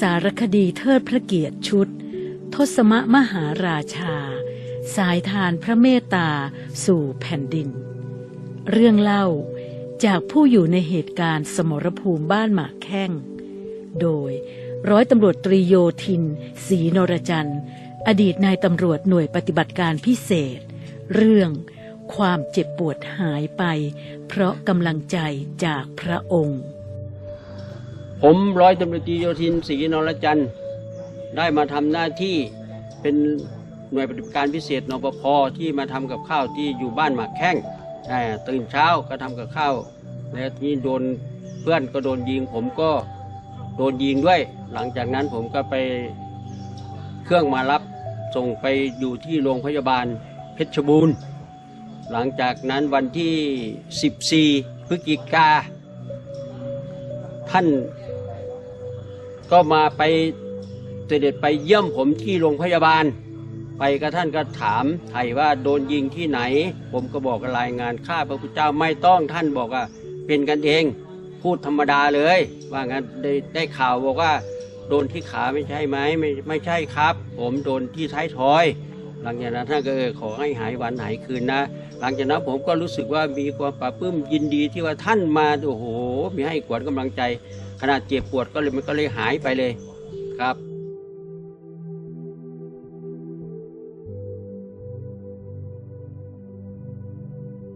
สารคดีเทิดพระเกียรติชุด ทศมมหาราชา สายทานพระเมตตาสู่แผ่นดิน เรื่องเล่าจากผู้อยู่ในเหตุการณ์สมรภูมิบ้านหมากแข้ง โดยร้อยตำรวจตรีโยธินศรีนรจันทร์ อดีตนายตำรวจหน่วยปฏิบัติการพิเศษ เรื่องความเจ็บปวดหายไป เพราะกำลังใจจากพระองค์ ผมร้อยตำรวจตรีโยธินศรีนรจันทร์ได้มาทำหน้าที่เป็นหน่วยปฏิบัติการพิเศษนปพที่มาทำกับข้าวที่อยู่บ้านหมากแข้งตื่นเช้าก็ทำกับข้าวแล้วนี้โดนเพื่อนก็โดนยิง ผมก็โดนยิงด้วย หลังจากนั้นผมก็ไปเครื่องมารับส่งไปอยู่ที่โรงพยาบาลเพชรบูรณ์ หลังจากนั้นวันที่ 14 พฤศจิกาท่าน ก็มาไปเสด็จไปเยี่ยมผมที่โรงพยาบาล ไปก็ท่านก็ถามไถ่ว่าโดนยิงที่ไหน ผมก็บอกรายงานข้าพระพุทธเจ้าไม่ต้องท่านบอกว่าเป็นกันเอง พูดธรรมดาเลย ว่างั้นได้ได้ข่าวบอกว่า โดนที่ขาไม่ใช่ไหมไม่ไม่ใช่ครับ ผมโดนที่ท้ายทอย หลังจากนั้นท่านก็ขอให้หายวันหายคืนนะ หลังจากนั้นผมก็รู้สึกว่ามีความปลาบปลื้มยินดีที่ว่าท่านมาโอ้โห มีให้ขวัญกำลังใจ ขนาดเจ็บปวดก็เลยมันก็เลยหายไปเลยครับ